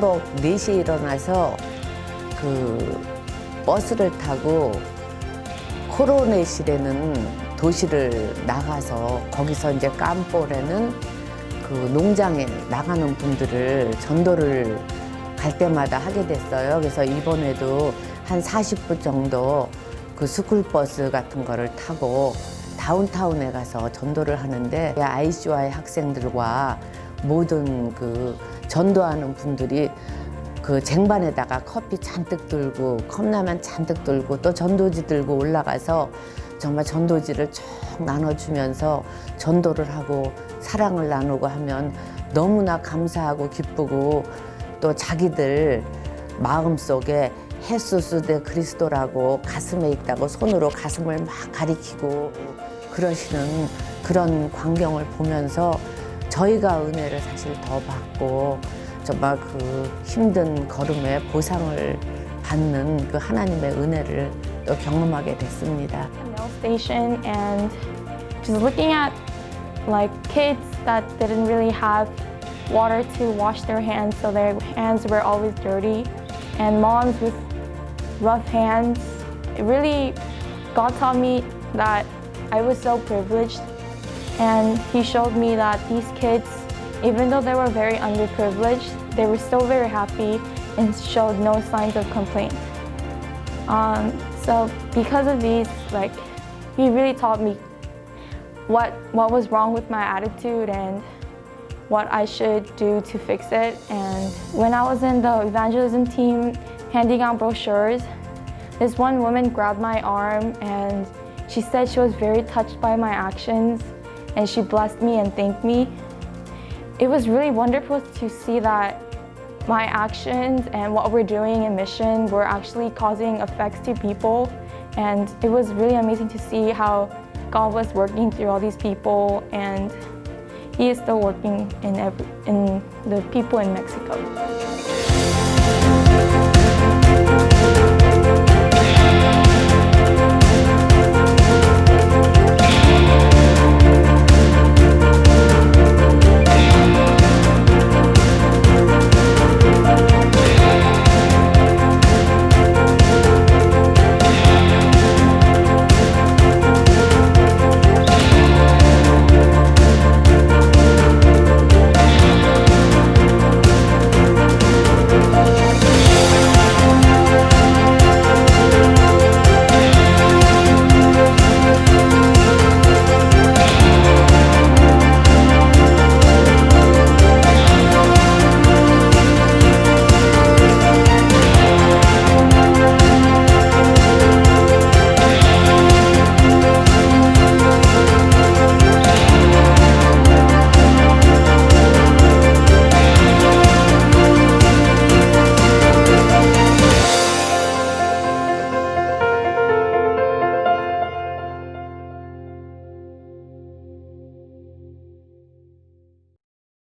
4시에 일어나서 그 버스를 타고 코로네실에는 도시를 나가서 거기서 이제 깜볼에는 그 농장에 나가는 분들을 전도를 갈 때마다 하게 됐어요. 그래서 이번에도 한 40분 정도 그 스쿨버스 같은 거를 타고 다운타운에 가서 전도를 하는데 ICY 학생들과 모든 그 전도하는 분들이 그 쟁반에다가 커피 잔뜩 들고 컵라면 잔뜩 들고 또 전도지 들고 올라가서 정말 전도지를 쭉 나눠주면서 전도를 하고 사랑을 나누고 하면 너무나 감사하고 기쁘고 또 자기들 마음속에 헤수스 대 그리스도라고 가슴에 있다고 손으로 가슴을 막 가리키고 그러시는 그런 광경을 보면서 저희가 은혜를 사실 더 받고 정말 그 힘든 걸음에 보상을 받는 그 하나님의 은혜를 또 경험하게 됐습니다. mail station and just looking at like kids that didn't really have water to wash their hands so their hands were always dirty and moms with rough hands it really god taught me that i was so privileged and he showed me that these kids even though they were very underprivileged they were still very happy and showed no signs of complaint um, so because of these, like, he really taught me what what was wrong with my attitude and what I should do to fix it. And when I was in the evangelism team handing out brochures, this one woman grabbed my arm and she said she was very touched by my actions and she blessed me and thanked me. It was really wonderful to see that my actions and what we're doing in mission were actually causing effects to people. And it was really amazing to see how God was working through all these people and He is still working in every in the people in Mexico.